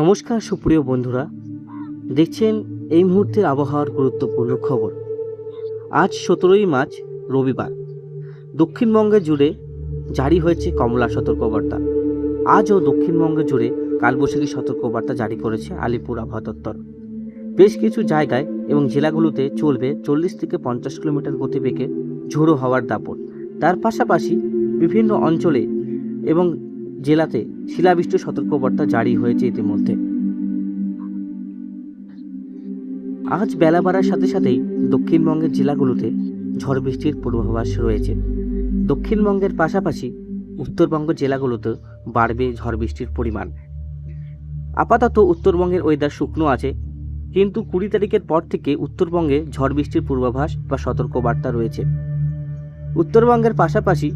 নমস্কার সুপ্রিয় বন্ধুরা, দেখছেন এই মুহূর্তের আবহাওয়ার গুরুত্বপূর্ণ খবর। আজ সতেরোই মার্চ, রবিবার। দক্ষিণবঙ্গে জুড়ে জারি হয়েছে কমলা সতর্কবার্তা। আজও দক্ষিণবঙ্গে জুড়ে কালবৈশাখী সতর্কবার্তা জারি করেছে আলিপুর আবহাওয়া দপ্তর। বেশ কিছু জায়গায় এবং জেলাগুলোতে চলবে চল্লিশ থেকে পঞ্চাশ কিলোমিটার গতিবেগে ঝোড়ো হওয়ার দাপট। তার পাশাপাশি বিভিন্ন অঞ্চলে এবং জেলাতে শিলাবৃষ্টির সতর্কবার্তা জারি হয়েছে ইতিমধ্যে। আজ বেলা বাড়ার সাথে সাথেই দক্ষিণবঙ্গের জেলাগুলোতে ঝড় বৃষ্টির পূর্বাভাস রয়েছে। দক্ষিণবঙ্গের পাশাপাশি উত্তরবঙ্গ জেলাগুলোতে বাড়বে ঝড় বৃষ্টির পরিমাণ। আপাতত উত্তরবঙ্গের ওয়েদার শুকনো আছে, কিন্তু কুড়ি তারিখের পর থেকে উত্তরবঙ্গে ঝড় বৃষ্টির পূর্বাভাস বা সতর্কবার্তা রয়েছে। উত্তরবঙ্গের পাশাপাশি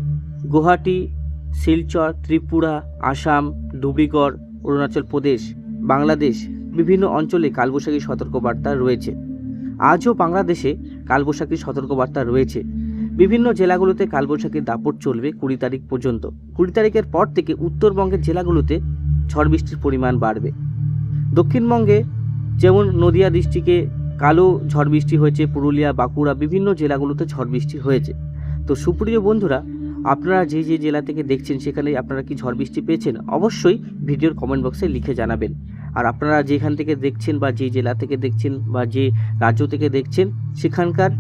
গুয়াহাটি শিলচর, ত্রিপুরা, আসাম ধুবড়িগড় অরুণাচল প্রদেশ, বাংলাদেশ বিভিন্ন অঞ্চলে কালবৈশাখী সতর্কবার্তা রয়েছে। আজও বাংলাদেশে কালবৈশাখীর সতর্কবার্তা রয়েছে। বিভিন্ন জেলাগুলোতে কালবৈশাখীর দাপট চলবে কুড়ি তারিখ পর্যন্ত। কুড়ি তারিখের পর থেকে উত্তরবঙ্গের জেলাগুলোতে ঝড় বৃষ্টির পরিমাণ বাড়বে। দক্ষিণবঙ্গে যেমন নদিয়া ডিস্ট্রিক্টে কালো ঝড় বৃষ্টি হয়েছে, পুরুলিয়া, বাঁকুড়া বিভিন্ন জেলাগুলোতে ঝড় বৃষ্টি হয়েছে। তো সুপ্রিয় বন্ধুরা আপনারা যে যে জেলা থেকে দেখছেন সেখানে আপনারা কি ঝড় বৃষ্টি পেয়েছেন, অবশ্যই ভিডিওর কমেন্ট বক্সে লিখে জানাবেন। আর আপনারা যেখান থেকে দেখছেন বা যে জেলা থেকে দেখছেন বা যে রাজ্য থেকে দেখছেন, সেখানকার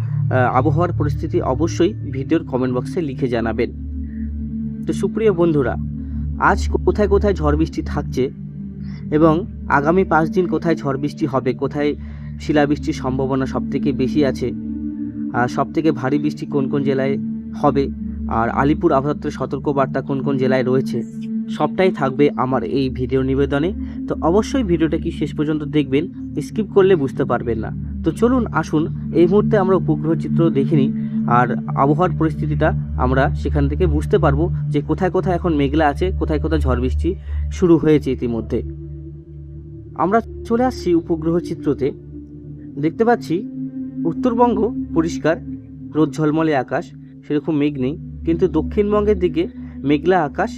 আবহাওয়ার পরিস্থিতি অবশ্যই ভিডিওর কমেন্ট বক্সে লিখে জানাবেন। তো সুপ্রিয় বন্ধুরা, আজ কোথায় কোথায় ঝড় বৃষ্টি থাকছে এবং আগামী পাঁচ দিন কোথায় ঝড় বৃষ্টি হবে, কোথায় শিলাবৃষ্টির সম্ভাবনা সবথেকে বেশি আছে, আর সবথেকে ভারী বৃষ্টি কোন কোন জেলায় হবে আর আলিপুর আবহাওয়া দপ্তরের সতর্কবার্তা কোন কোন জেলায় রয়েছে সবটাই থাকবে আমার এই ভিডিও নিবেদনে। তো অবশ্যই ভিডিওটা কি শেষ পর্যন্ত দেখবেন, স্কিপ করলে বুঝতে পারবেন না। তো চলুন আসুন, এই মুহূর্তে আমরা উপগ্রহ চিত্র দেখে নিই আর আবহাওয়ার পরিস্থিতিটা আমরা সেখান থেকে বুঝতে পারব যে কোথায় কোথায় এখন মেঘলা আছে, কোথায় কোথায় ঝড় বৃষ্টি শুরু হয়েছে ইতিমধ্যে। আমরা চলে আসছি উপগ্রহ চিত্রতে। দেখতে পাচ্ছি, উত্তরবঙ্গ পরিষ্কার, রোদ ঝলমলে আকাশ, সেরকম মেঘ নেই। কিন্তু দক্ষিণবঙ্গের দিকে মেঘলা আকাশ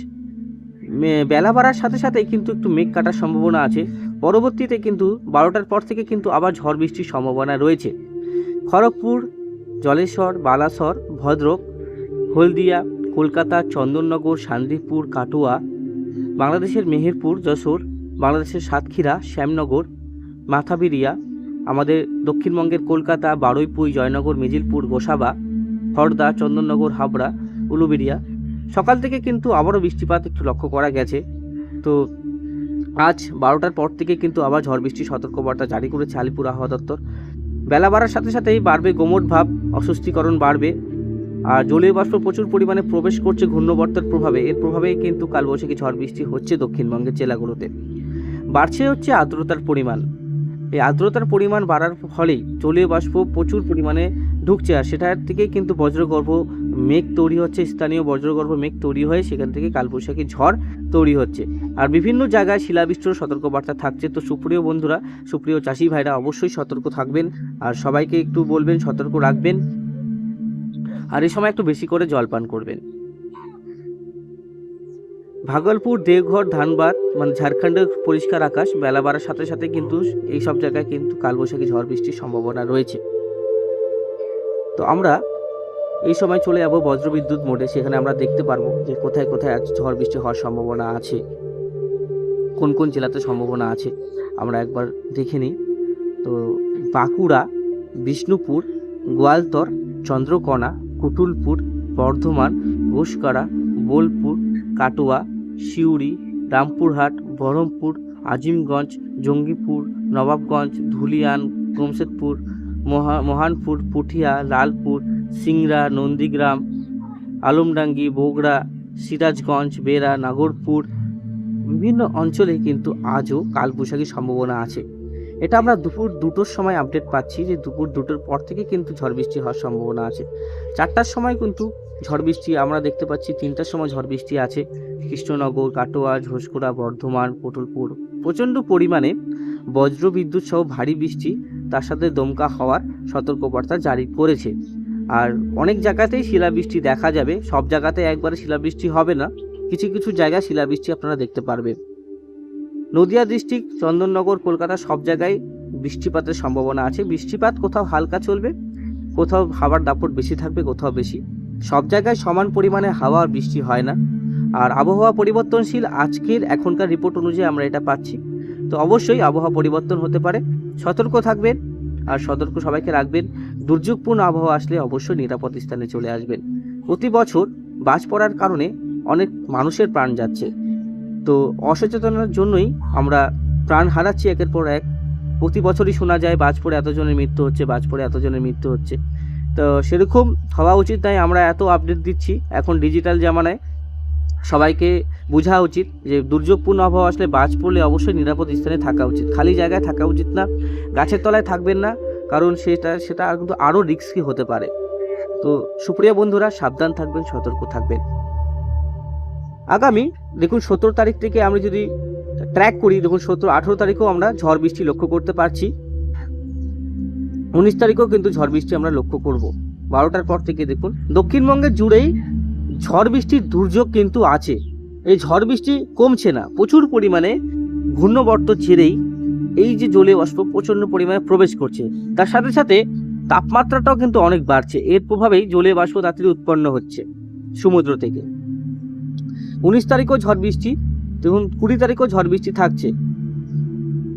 বেলা বাড়ার সাথে সাথে কিন্তু একটু মেঘ কাটার সম্ভাবনা আছে। পরবর্তীতে কিন্তু বারোটার পর থেকে কিন্তু আবার ঝড় বৃষ্টির সম্ভাবনা রয়েছে। খড়গপুর, জলেশ্বর, বালাসর, ভদ্রক, হলদিয়া, কলকাতা, চন্দননগর, শান্তিপুর, কাটোয়া, বাংলাদেশের মেহেরপুর, যশোর, বাংলাদেশের সাতক্ষীরা, শ্যামনগর, মাথাবিরিয়া, আমাদের দক্ষিণবঙ্গের কলকাতা বারুইপুই জয়নগর, মেজিলপুর, গোসাবা হরদা চন্দননগর, হাবড়া উলুবেড়িয়া। সকাল থেকে কিন্তু আবারও বৃষ্টিপাত একটু লক্ষ্য করা গেছে। তো আজ বারোটার পর থেকে কিন্তু আবার ঝড় বৃষ্টির সতর্কবার্তা জারি করেছে আলিপুর আবহাওয়া দপ্তর। বেলা বাড়ার সাথে সাথেই বাড়বে গোমট ভাব, অস্বস্তিকরণ বাড়বে। আর জলীয় বাষ্প প্রচুর পরিমাণে প্রবেশ করছে ঘূর্ণবর্তের প্রভাবে। এর প্রভাবেই কিন্তু কালবৈশাখী ঝড় বৃষ্টি হচ্ছে দক্ষিণবঙ্গের জেলাগুলোতে। বাড়ছে হচ্ছে আর্দ্রতার পরিমাণ। এই আর্দ্রতার পরিমাণ বাড়ার ফলেই জলীয় বাষ্প প্রচুর পরিমাণে ঢুকছে আর সেটার থেকেই কিন্তু বজ্রগর্ভ মেঘ তৈরি হচ্ছে, স্থানীয় বজ্রগর্ভ মেঘ তৈরি হয়ে সেখান থেকে কালবৈশাখী ঝড় তৈরি হচ্ছে। আর বিভিন্ন জায়গায় শিলাবৃষ্টির সতর্কবার্তা থাকছে। তো সুপ্রিয় বন্ধুরা, সুপ্রিয় চাষি ভাইরা অবশ্যই সতর্ক থাকবেন আর সবাইকে একটু বলবেন, সতর্ক রাখবেন আর এই সময় একটু বেশি করে জল পান করবেন। ভাগলপুর, দেওঘর, ধানবাদ মানে ঝাড়খণ্ডের পরিষ্কার আকাশ, বেলা বাড়ার সাথে সাথে কিন্তু এই সব জায়গায় কিন্তু কালবৈশাখী ঝড় বৃষ্টির সম্ভাবনা রয়েছে। তো আমরা এই সময় চলে যাব বজ্রবিদ্যুৎ মোডে, সেখানে আমরা দেখতে পারব যে কোথায় কোথায় আজ ঝড় বৃষ্টি হওয়ার সম্ভাবনা আছে, কোন কোন জেলাতে সম্ভাবনা আছে, আমরা একবার দেখে নিই। তো বাঁকুড়া, বিষ্ণুপুর, গোয়ালতর, চন্দ্রকোনা কুটুলপুর বর্ধমান ঘোষকারা বোলপুর, কাটোয়া, সিউড়ি, রামপুরহাট, বহরমপুর, আজিমগঞ্জ, জঙ্গিপুর, নবাবগঞ্জ, ধুলিয়ান গোমশেদপুর মহা, মহানপুর, পুঠিয়া, লালপুর সিংড়া, নন্দীগ্রাম, আলমডাঙ্গি, বগুড়া, সিরাজগঞ্জ, বেড়া, নাগরপুর, বিভিন্ন অঞ্চলে কিন্তু আজও কালবৈশাখীর সম্ভাবনা আছে। এটা আমরা দুপুর দুটোর সময় আপডেট পাচ্ছি যে দুপুর দুটোর পর থেকে কিন্তু ঝড় বৃষ্টি হওয়ার সম্ভাবনা আছে। চারটার সময় কিন্তু ঝড় বৃষ্টি আমরা দেখতে পাচ্ছি, তিনটার সময় ঝড় বৃষ্টি আছে। কৃষ্ণনগর, কাটোয়া, ঝোসকুড়া, বর্ধমান, পটলপুর। প্রচণ্ড পরিমাণে বজ্র বিদ্যুৎ সহ ভারী বৃষ্টি তার সাথে দমকা হওয়ার সতর্কবার্তা জারি করেছে। আর অনেক জায়গাতেই শিলাবৃষ্টি দেখা যাবে। সব জায়গাতে একবারে শিলাবৃষ্টি হবে না। কিছু কিছু জায়গায় শিলাবৃষ্টি আপনারা দেখতে পারবেন। নদিয়া ডিস্ট্রিক্ট, চন্দননগর, কলকাতা সব জায়গায় বৃষ্টিপাতের সম্ভাবনা আছে। বৃষ্টিপাত কোথাও হালকা চলবে, কোথাও হাওয়ার দাপট বেশি থাকবে, কোথাও বেশি। সব জায়গায় সমান পরিমাণে হাওয়া আর বৃষ্টি হয় না। আর আবহাওয়া পরিবর্তনশীল আজকের এখনকার রিপোর্ট অনুযায়ী আমরা এটা পাচ্ছি। তো অবশ্যই আবহাওয়া পরিবর্তন হতে পারে। সতর্ক থাকবেন আর সতর্ক সবাইকে রাখবেন। দুর্যোগপূর্ণ আবহাওয়া আসলে অবশ্যই নিরাপদ স্থানে চলে আসবেন। প্রতি বছর বাজ পড়ার কারণে অনেক মানুষের প্রাণ যাচ্ছে। তো অসচেতনার জন্যই আমরা প্রাণ হারাচ্ছি একের পর এক। প্রতি বছরই শোনা যায়, বাজ পড়ে এতজনের মৃত্যু হচ্ছে, বাজ পড়ে এতজনের মৃত্যু হচ্ছে। তো সেরকম হওয়া উচিত তাই আমরা এত আপডেট দিচ্ছি, এখন ডিজিটাল জামানায়। সবাইকে বোঝা উচিত যে দুর্যোগপূর্ণ আবহাওয়া আসলে বাজ পড়লে অবশ্যই নিরাপদ স্থানে থাকা উচিত। খালি জায়গায় থাকা উচিত না, গাছের তলায় থাকবেন না কারণ সেটা সেটা কিন্তু আরও রিস্কি হতে পারে। তো সুপ্রিয়া বন্ধুরা সাবধান থাকবেন, সতর্ক থাকবেন। আগামী, দেখুন সতেরো তারিখ থেকে আমরা যদি ট্র্যাক করি, দেখুন সতেরো, আঠেরো তারিখেও আমরা ঝড় বৃষ্টি লক্ষ্য করতে পারছি। উনিশ তারিখেও কিন্তু ঝড় বৃষ্টি আমরা লক্ষ্য করব। বারোটার পর থেকে দেখুন দক্ষিণবঙ্গের জুড়েই ঝড় বৃষ্টির দুর্যোগ কিন্তু আছে। এই ঝড় বৃষ্টি কমছে না, প্রচুর পরিমাণে ঘূর্ণবর্ত ছেড়েই এই যে জলীয় বাষ্প প্রচণ্ড পরিমাণে প্রবেশ করছে, তার সাথে সাথে তাপমাত্রাটাও কিন্তু অনেক বাড়ছে। এর প্রভাবেই জলীয় বাষ্প তাড়াতাড়ি উৎপন্ন হচ্ছে সমুদ্র থেকে। উনিশ তারিখও ঝড় বৃষ্টি, দেখুন, কুড়ি তারিখও ঝড় বৃষ্টি থাকছে।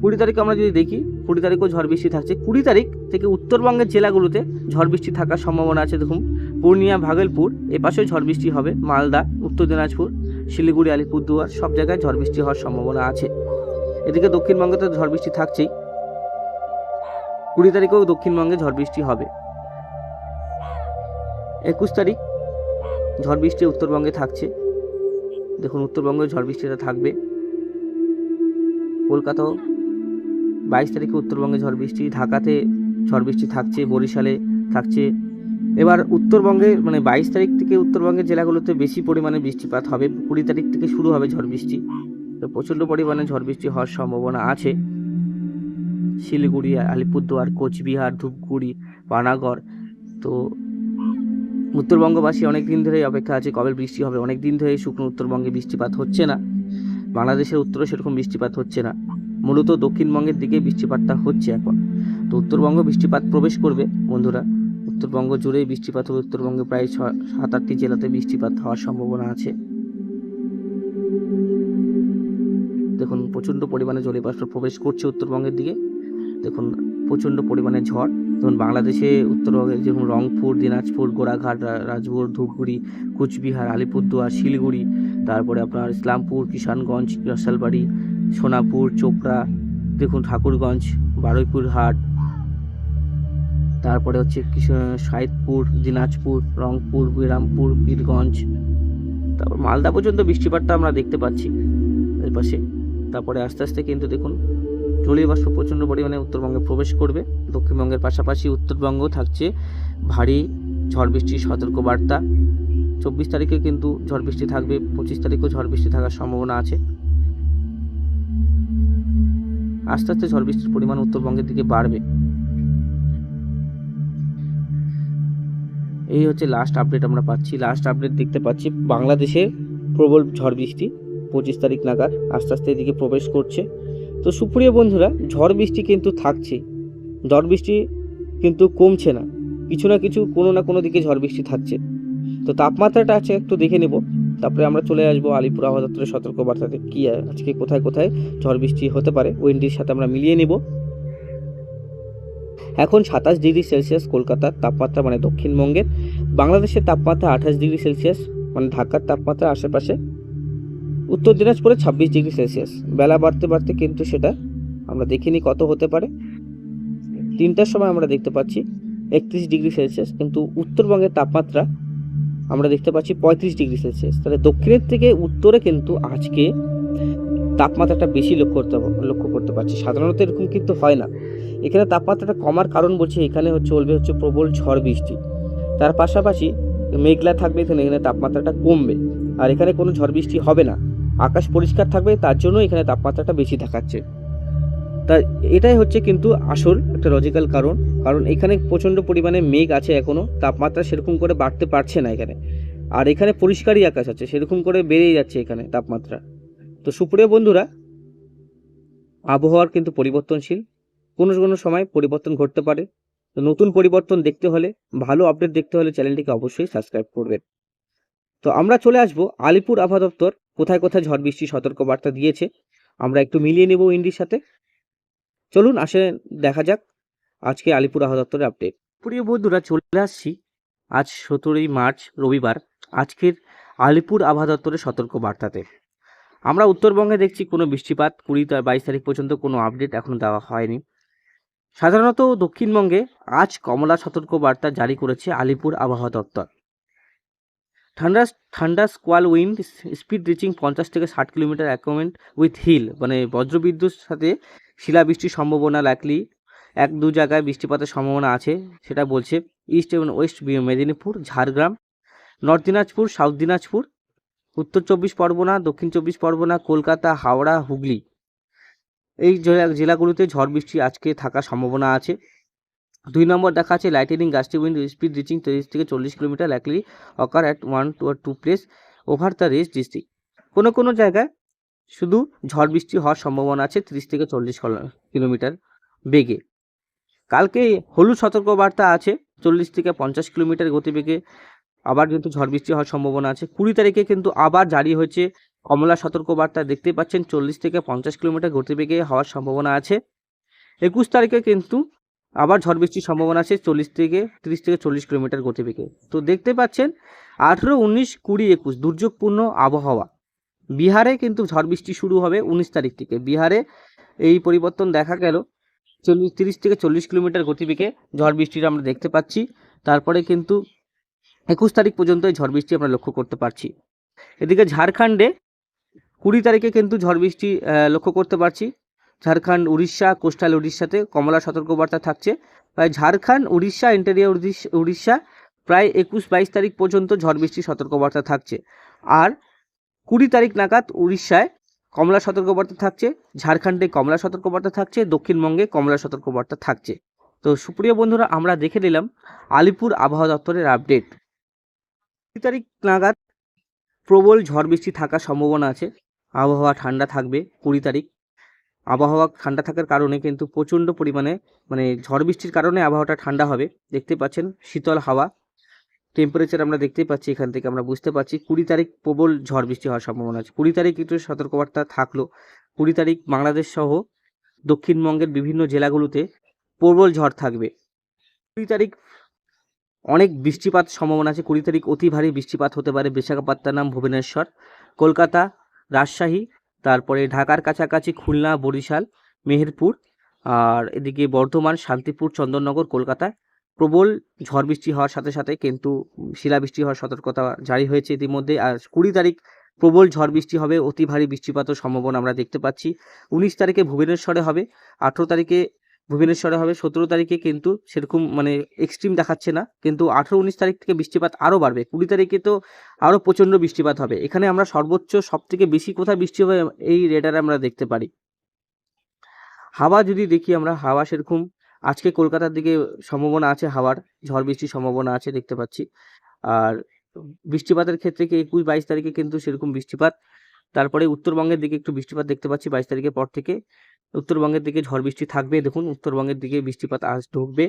কুড়ি তারিখ আমরা যদি দেখি, কুড়ি তারিখও ঝড় বৃষ্টি থাকছে। কুড়ি তারিখ থেকে উত্তরবঙ্গের জেলাগুলোতে ঝড় বৃষ্টি থাকার সম্ভাবনা আছে, দেখুন, পূর্ণিয়া, ভাগলপুর এপাশেও ঝড় বৃষ্টি হবে, মালদা, উত্তর দিনাজপুর, শিলিগুড়ি, আলিপুরদুয়ার, সব জায়গায় ঝড় বৃষ্টি হওয়ার সম্ভাবনা আছে। এদিকে দক্ষিণবঙ্গে তো ঝড় বৃষ্টি থাকছেই। কুড়ি তারিখেও দক্ষিণবঙ্গে ঝড় বৃষ্টি হবে। একুশ তারিখ ঝড় বৃষ্টি উত্তরবঙ্গে থাকছে। দেখুন উত্তরবঙ্গে ঝড় বৃষ্টিটা থাকবে। কলকাতাও বাইশ তারিখে উত্তরবঙ্গে ঝড় বৃষ্টি, ঢাকাতে ঝড় বৃষ্টি থাকছে, বরিশালে থাকছে। এবার উত্তরবঙ্গে মানে বাইশ তারিখ থেকে উত্তরবঙ্গের জেলাগুলোতে বেশি পরিমাণে বৃষ্টিপাত হবে। কুড়ি তারিখ থেকে শুরু হবে ঝড় বৃষ্টি। তো প্রচণ্ড পরিমাণে ঝড় বৃষ্টি হওয়ার সম্ভাবনা আছে। শিলিগুড়ি, আলিপুরদুয়ার, কোচবিহার, ধূপগুড়ি, পানাগড়, তো উত্তরবঙ্গবাসী অনেক দিন ধরেই অপেক্ষা আছে, কবে বৃষ্টি হবে? অনেক দিন ধরেই শুকনো উত্তরবঙ্গে বৃষ্টিপাত হচ্ছে না। বাংলাদেশের উত্তরে সেরকম বৃষ্টিপাত হচ্ছে না। মূলত দক্ষিণবঙ্গের দিকে বৃষ্টিপাতটা হচ্ছে এখন। তো উত্তরবঙ্গ বৃষ্টিপাত প্রবেশ করবে, বন্ধুরা। উত্তরবঙ্গ জুড়েই বৃষ্টিপাত হবে। উত্তরবঙ্গে প্রায় ছ সাত আটটি জেলাতে বৃষ্টিপাত হওয়ার সম্ভাবনা আছে। প্রচণ্ড পরিমাণে জলীয়বাষ্প প্রবেশ করছে উত্তরবঙ্গের দিকে। দেখুন, প্রচণ্ড পরিমাণে ঝড়। দেখুন, বাংলাদেশে উত্তরবঙ্গে যেমন রংপুর, দিনাজপুর, গোড়াঘাট রাজপুর ধূপগুড়ি, কুচবিহার, আলিপুরদুয়ার, শিলিগুড়ি, তারপরে আপনার ইসলামপুর, কিষানগঞ্জ রসালবাড়ি সোনাপুর, চোপড়া, দেখুন, ঠাকুরগঞ্জ বারুইপুর হাট তারপরে হচ্ছে সাইদপুর দিনাজপুর, রংপুর বিরামপুর বীরগঞ্জ, তারপর মালদা পর্যন্ত বৃষ্টিপাতটা আমরা দেখতে পাচ্ছি। এর পাশে তারপরে আস্তে আস্তে কিন্তু দেখুন জলীয় বাষ্প প্রচণ্ড পরিমাণে উত্তরবঙ্গে প্রবেশ করবে। দক্ষিণবঙ্গের পাশাপাশি উত্তরবঙ্গ থাকছে ভারী ঝড় বৃষ্টির সতর্কবার্তা। চব্বিশ তারিখে কিন্তু ঝড় বৃষ্টি থাকবে, পঁচিশ তারিখেও ঝড় বৃষ্টি থাকার সম্ভাবনা আছে। আস্তে আস্তে ঝড় বৃষ্টির পরিমাণ উত্তরবঙ্গের দিকে বাড়বে। এই হচ্ছে লাস্ট আপডেট আমরা পাচ্ছি। লাস্ট আপডেট দেখতে পাচ্ছি, বাংলাদেশে প্রবল ঝড় বৃষ্টি। পঁচিশ তারিখ নাগাদ আস্তে আস্তে এদিকে প্রবেশ করছে। তো সুপ্রিয় বন্ধুরা, ঝড় বৃষ্টি কিন্তু থাকছে ঝড় বৃষ্টি কিন্তু কমছে না। কিছু না কিছু কোনো না কোনো দিকে ঝড় বৃষ্টি থাকছে। তো তাপমাত্রাটা আছে একটু দেখে নেব। তারপরে আমরা চলে আসব আলিপুর আবহাওয়া সতর্কবার্তাতে কী আজকে কোথায় কোথায় ঝড় বৃষ্টি হতে পারে উইন্ডির সাথে আমরা মিলিয়ে নেব। এখন সাতাশ ডিগ্রি সেলসিয়াস কলকাতার তাপমাত্রা মানে দক্ষিণবঙ্গের। বাংলাদেশের তাপমাত্রা আঠাশ ডিগ্রি সেলসিয়াস মানে ঢাকার তাপমাত্রা আশেপাশে উত্তর দিনাজপুরে ছাব্বিশ ডিগ্রি সেলসিয়াস। বেলা বাড়তে বাড়তে কিন্তু সেটা আমরা দেখিনি কত হতে পারে। তিনটার সময় আমরা দেখতে পাচ্ছি একত্রিশ ডিগ্রি সেলসিয়াস, কিন্তু উত্তরবঙ্গের তাপমাত্রা আমরা দেখতে পাচ্ছি পঁয়ত্রিশ ডিগ্রি সেলসিয়াস। তাহলে দক্ষিণের থেকে উত্তরে কিন্তু আজকে তাপমাত্রাটা বেশি লক্ষ্য করতে লক্ষ্য করতে পারছি। সাধারণত এরকম কিন্তু হয় না। এখানে তাপমাত্রাটা কমার কারণ বলছি, এখানে হচ্ছে চলবে হচ্ছে প্রবল ঝড় বৃষ্টি। তার পাশাপাশি মেঘলা থাকবে এখানে এখানে তাপমাত্রাটা কমবে। আর এখানে কোনো ঝড় বৃষ্টি হবে না। আকাশ পরিষ্কার থাকবে, তার জন্য এখানে তাপমাত্রাটা বেশি দেখাচ্ছে। তা এটাই হচ্ছে কিন্তু আসল একটা লজিক্যাল কারণ কারণ এখানে প্রচণ্ড পরিমাণে মেঘ আছে এখনও তাপমাত্রা সেরকম করে বাড়তে পারছে না এখানে। আর এখানে পরিষ্কারই আকাশ আছে, সেরকম করে বেড়েই যাচ্ছে এখানে তাপমাত্রা। তো সুপ্রিয় বন্ধুরা, আবহাওয়ার কিন্তু পরিবর্তনশীল, কোনো কোনো সময় পরিবর্তন ঘটতে পারে। তো নতুন পরিবর্তন দেখতে হলে, ভালো আপডেট দেখতে হলে চ্যানেলটিকে অবশ্যই সাবস্ক্রাইব করবেন। তো আমরা চলে আসব আলিপুর আবহাওয়া দপ্তর কোথায় কোথায় ঝড় বৃষ্টি সতর্কবার্তা দিয়েছে, আমরা একটু মিলিয়ে নেব ইন্ডির সাথে। চলুন আসে দেখা যাক আজকে আলিপুর আবহাওয়া দপ্তরের আপডেট প্রিয় বন্ধুরা, চলে আসছি আজ সতেরোই মার্চ, রবিবার, আজকের আলিপুর আবহাওয়া দপ্তরের সতর্ক বার্তাতে আমরা উত্তরবঙ্গে দেখছি কোনো বৃষ্টিপাত, কুড়ি বাইশ তারিখ পর্যন্ত কোনো আপডেট এখনও দেওয়া হয়নি। সাধারণত দক্ষিণবঙ্গে আজ কমলা সতর্ক বার্তা জারি করেছে আলিপুর আবহাওয়া দপ্তর। ঠান্ডা ঠান্ডা স্কোয়াল উইন্ড স্পিড রিচিং পঞ্চাশ থেকে ষাট কিলোমিটার অ্যাকোমেন্ট উইথ হিল মানে বজ্রবিদ্যুৎ সাথে শিলাবৃষ্টির সম্ভাবনা লাকলি এক দু জায়গায় বৃষ্টিপাতের সম্ভাবনা আছে, সেটা বলছে ইস্ট এবং west Medinipur, Jhargram north Dinajpur south Dinajpur Uttar Chabbish Pargana, দক্ষিণ চব্বিশ পরগনা, কলকাতা, হাওড়া, হুগলি। এই জেলা, জেলাগুলোতে ঝড় বৃষ্টি আজকে থাকার সম্ভাবনা আছে। দুই নম্বর দেখা আছে লাইটেনিং গাছটি উইন্ড স্পিড রিচিং তিরিশ থেকে চল্লিশ kilometre luckily occur at one to two place over the rest district কোনো কোনো জায়গায় শুধু ঝড় বৃষ্টি হওয়ার সম্ভাবনা আছে তিরিশ থেকে চল্লিশ কিলোমিটার বেগে। কালকে হলুদ সতর্কবার্তা আছে চল্লিশ থেকে পঞ্চাশ কিলোমিটার গতিবেগে। আবার কিন্তু ঝড় বৃষ্টি হওয়ার সম্ভাবনা আছে। কুড়ি তারিখে কিন্তু আবার জারি হয়েছে কমলা সতর্কবার্তা। দেখতে পাচ্ছেন চল্লিশ থেকে পঞ্চাশ কিলোমিটার গতিবেগে হওয়ার সম্ভাবনা আছে। একুশ তারিখে কিন্তু আবার ঝড় বৃষ্টির সম্ভাবনা আছে চল্লিশ থেকে তিরিশ থেকে চল্লিশ কিলোমিটার গতিবেগে। তো দেখতে পাচ্ছেন, আঠেরো, উনিশ, কুড়ি, একুশ দুর্যোগপূর্ণ আবহাওয়া। বিহারে কিন্তু ঝড় বৃষ্টি শুরু হবে উনিশ তারিখ থেকে। বিহারে এই পরিবর্তন দেখা গেল, চল্লিশ, তিরিশ থেকে চল্লিশ কিলোমিটার গতিবেগে ঝড় বৃষ্টিটা আমরা দেখতে পাচ্ছি। তারপরে কিন্তু একুশ তারিখ পর্যন্ত ঝড় বৃষ্টি আমরা লক্ষ্য করতে পারছি। এদিকে ঝাড়খণ্ডে কুড়ি তারিখে কিন্তু ঝড় বৃষ্টি লক্ষ্য করতে পারছি। ঝাড়খণ্ড, উড়িষ্যা, কোস্টাল উড়িষ্যাতে কমলা সতর্কবার্তা থাকছে। প্রায় ঝাড়খণ্ড, উড়িষ্যা ইন্টেরিয়ার উড়িষ্যা প্রায় একুশ বাইশ তারিখ পর্যন্ত ঝড় বৃষ্টির সতর্কবার্তা থাকছে। আর কুড়ি তারিখ নাগাদ উড়িষ্যায় কমলা সতর্কবার্তা থাকছে, ঝাড়খণ্ডে কমলা সতর্কবার্তা থাকছে, দক্ষিণবঙ্গে কমলা সতর্কবার্তা থাকছে। তো সুপ্রিয় বন্ধুরা, আমরা দেখে নিলাম আলিপুর আবহাওয়া দপ্তরের আপডেট কুড়ি তারিখ নাগাদ প্রবল ঝড় বৃষ্টি থাকার সম্ভাবনা আছে, আবহাওয়া ঠান্ডা থাকবে কুড়ি তারিখ। আবহাওয়া ঠান্ডা থাকার কারণে কিন্তু প্রচণ্ড পরিমাণে মানে ঝড় বৃষ্টির কারণে আবহাওয়াটা ঠান্ডা হবে। দেখতে পাচ্ছেন শীতল হাওয়া। টেম্পারেচার আমরা দেখতেই পাচ্ছি, এখান থেকে আমরা বুঝতে পারছি। কুড়ি তারিখ প্রবল ঝড় বৃষ্টি হওয়ার সম্ভাবনা আছে। কুড়ি তারিখ একটু সতর্কবার্তা থাকল। কুড়ি তারিখ বাংলাদেশ সহ দক্ষিণবঙ্গের বিভিন্ন জেলাগুলোতে প্রবল ঝড় থাকবে। কুড়ি তারিখ অনেক বৃষ্টিপাত সম্ভাবনা আছে। কুড়ি তারিখ অতি ভারী বৃষ্টিপাত হতে পারে। বিশাখাপত্তনম, ভুবনেশ্বর, কলকাতা, রাজশাহী তারপরে ঢাকার কাছাকাছি খুলনা, বরিশাল, মেহেরপুর আর এদিকে বর্ধমান, শান্তিপুর, চন্দননগর কলকাতায় প্রবল ঝড় বৃষ্টি হওয়ার সাথে সাথে কিন্তু শিলাবৃষ্টি হওয়ার সতর্কতা জারি হয়েছে ইতিমধ্যে আর কুড়ি তারিখ প্রবল ঝড় বৃষ্টি হবে, অতি ভারী বৃষ্টিপাতের সম্ভাবনা আমরা দেখতে পাচ্ছি। উনিশ তারিখে ভুবনেশ্বরে হবে, আঠেরো তারিখে ভুবনেশ্বরে হবে, সতেরো তারিখে কিন্তু সেরকম মানে এক্সট্রিম দেখাচ্ছে না, কিন্তু আঠেরো উনিশ তারিখ থেকে বৃষ্টিপাত আরও বাড়বে, কুড়ি তারিখে তো আরও প্রচণ্ড বৃষ্টিপাত হবে। এখানে আমরা সর্বোচ্চ সব থেকে বেশি কোথায় বৃষ্টি হবে এই রেডারে আমরা দেখতে পারি। হাওয়া যদি দেখি আমরা, হাওয়া সেরকম, আজকে কলকাতার দিকে সম্ভাবনা আছে হাওয়ার, ঝড় বৃষ্টির সম্ভাবনা আছে দেখতে পাচ্ছি। আর বৃষ্টিপাতের ক্ষেত্রে কি একুশ বাইশ তারিখে কিন্তু সেরকম বৃষ্টিপাত তারপরে উত্তরবঙ্গের দিকে একটু বৃষ্টিপাত দেখতে পাচ্ছি, বাইশ তারিখের পর থেকে। উত্তরবঙ্গের দিকে ঝড় বৃষ্টি থাকবে, দেখুন উত্তরবঙ্গের দিকে বৃষ্টিপাত আজ ঢুকবে,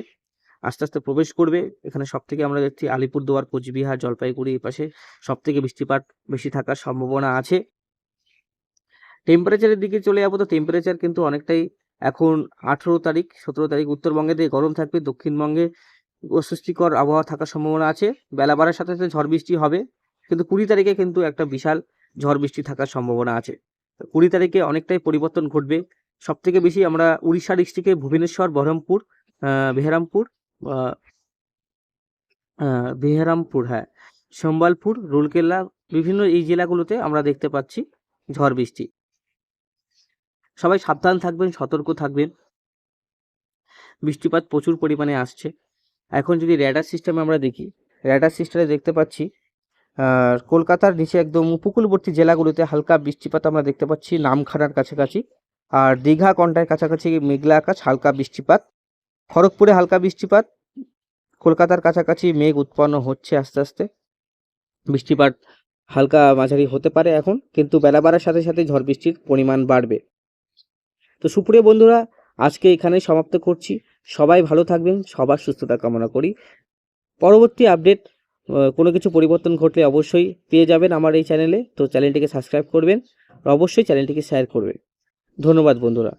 আস্তে আস্তে প্রবেশ করবে। এখানে সব থেকে আমরা দেখছি আলিপুরদুয়ার, কোচবিহার, জলপাইগুড়ি এই পাশে সব থেকে বৃষ্টিপাত বেশি থাকার সম্ভাবনা আছে। টেম্পারেচারের দিকে চলে যাব তো টেম্পারেচার কিন্তু অনেকটাই এখন আঠেরো তারিখ, সতেরো তারিখ উত্তরবঙ্গে দিয়ে গরম থাকবে, দক্ষিণবঙ্গে অস্বস্তিকর আবহাওয়া থাকার সম্ভাবনা আছে। বেলা বাড়ার সাথে সাথে ঝড় বৃষ্টি হবে, কিন্তু কুড়ি তারিখে কিন্তু একটা বিশাল ঝড় বৃষ্টি থাকার সম্ভাবনা আছে। কুড়ি তারিখে অনেকটাই পরিবর্তন ঘটবে। সব থেকে বেশি আমরা উড়িষ্যা ডিস্ট্রিক্টে ভুবনেশ্বর, বহরমপুর বেহরামপুর বেহরামপুর হ্যাঁ সম্বলপুর, রুলকেল্লা বিভিন্ন এই জেলাগুলোতে আমরা দেখতে পাচ্ছি ঝড় বৃষ্টি। সবাই সাবধান থাকবেন, সতর্ক থাকবেন। বৃষ্টিপাত প্রচুর পরিমাণে আসছে। এখন যদি র্যাডার সিস্টেমে আমরা দেখি র্যাডার সিস্টেমে দেখতে পাচ্ছি কলকাতার নিচে একদম উপকূলবর্তী জেলাগুলোতে হালকা বৃষ্টিপাত আমরা দেখতে পাচ্ছি, নামখানার কাছাকাছি। আর দীঘা কন্টার কাছাকাছি মেঘলা আকাশ, হালকা বৃষ্টিপাত। খড়গপুরে হালকা বৃষ্টিপাত। কলকাতার কাছাকাছি মেঘ উৎপন্ন হচ্ছে আস্তে আস্তে। বৃষ্টিপাত হালকা মাঝারি হতে পারে এখন, কিন্তু বেলা বাড়ার সাথে সাথে ঝড় বৃষ্টির পরিমাণ বাড়বে। তো সুপ্রিয় বন্ধুরা, আজকে এখানেই সমাপ্ত করছি। সবাই ভালো থাকবেন, সবার সুস্থতা কামনা করি। পরবর্তী আপডেট কোনো কিছু পরিবর্তন ঘটলে অবশ্যই পেয়ে যাবেন আমার এই চ্যানেলে। তো চ্যানেলটিকে সাবস্ক্রাইব করবেন, আর অবশ্যই চ্যানেলটিকে শেয়ার করবেন। ধন্যবাদ বন্ধুরা।